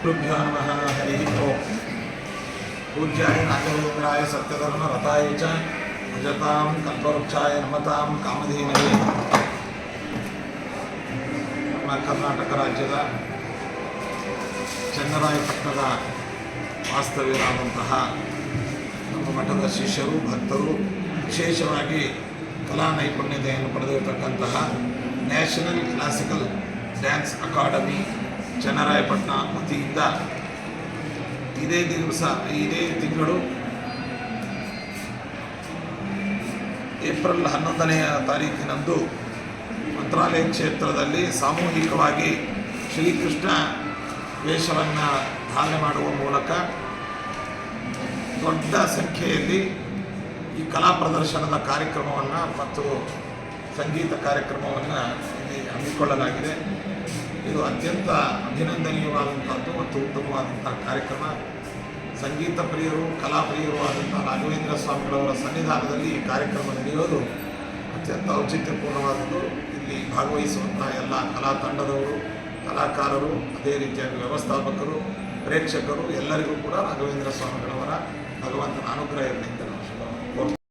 गुरुभ्यो नमः हरिः ओम्। पूज्याय नागवेन्द्राय सत्यधर्मरताय च भजतां कल्पवृक्षाय नमतां कामधेनवे ನಮ್ಮ ಕರ್ನಾಟಕ ರಾಜ್ಯದ ಚನ್ನರಾಯಪಟ್ಟಣದ ವಾಸ್ತವ್ಯರಾದಂತಹ ನಮ್ಮ ಮಠದ ಶಿಷ್ಯರು, ಭಕ್ತರು, ವಿಶೇಷವಾಗಿ ಕಲಾ ನೈಪುಣ್ಯತೆಯನ್ನು ಪಡೆದಿರತಕ್ಕಂತಹ national classical dance academy Channarayapatna ವತಿಯಿಂದ ಇದೇ ದಿವಸ, ಇದೇ ತಿಂಗಳು ಏಪ್ರಿಲ್ ಹನ್ನೊಂದನೆಯ ತಾರೀಕಿನಂದು ಮಂತ್ರಾಲಯ ಕ್ಷೇತ್ರದಲ್ಲಿ ಸಾಮೂಹಿಕವಾಗಿ ಶ್ರೀಕೃಷ್ಣ ವೇಷವನ್ನು ಧಾರಣೆ ಮಾಡುವ ಮೂಲಕ ದೊಡ್ಡ ಸಂಖ್ಯೆಯಲ್ಲಿ ಈ ಕಲಾ ಪ್ರದರ್ಶನದ ಕಾರ್ಯಕ್ರಮವನ್ನು ಮತ್ತು ಸಂಗೀತ ಕಾರ್ಯಕ್ರಮವನ್ನು ಇಲ್ಲಿ ಹಮ್ಮಿಕೊಳ್ಳಲಾಗಿದೆ. ಇದು ಅತ್ಯಂತ ಅಭಿನಂದನೀಯವಾದಂಥದ್ದು ಮತ್ತು ಉತ್ತಮವಾದಂಥ ಕಾರ್ಯಕ್ರಮ. ಸಂಗೀತ ಪ್ರಿಯರು, ಕಲಾ ಪ್ರಿಯರು ಆದಂಥ ರಾಘವೇಂದ್ರ ಸ್ವಾಮಿಗಳವರ ಸನ್ನಿಧಾನದಲ್ಲಿ ಈ ಕಾರ್ಯಕ್ರಮ ನಡೆಯೋದು ಅತ್ಯಂತ ಔಚಿತ್ಯಪೂರ್ಣವಾದದ್ದು. ಇಲ್ಲಿ ಭಾಗವಹಿಸುವಂತಹ ಎಲ್ಲ ಕಲಾ ತಂಡದವರು, ಕಲಾಕಾರರು, ಅದೇ ರೀತಿಯಾಗಿ ವ್ಯವಸ್ಥಾಪಕರು, ಪ್ರೇಕ್ಷಕರು ಎಲ್ಲರಿಗೂ ಕೂಡ ರಾಘವೇಂದ್ರ ಸ್ವಾಮಿಗಳವರ ಭಗವಂತನ ಅನುಗ್ರಹ ಇರಲಿ ಅಂತ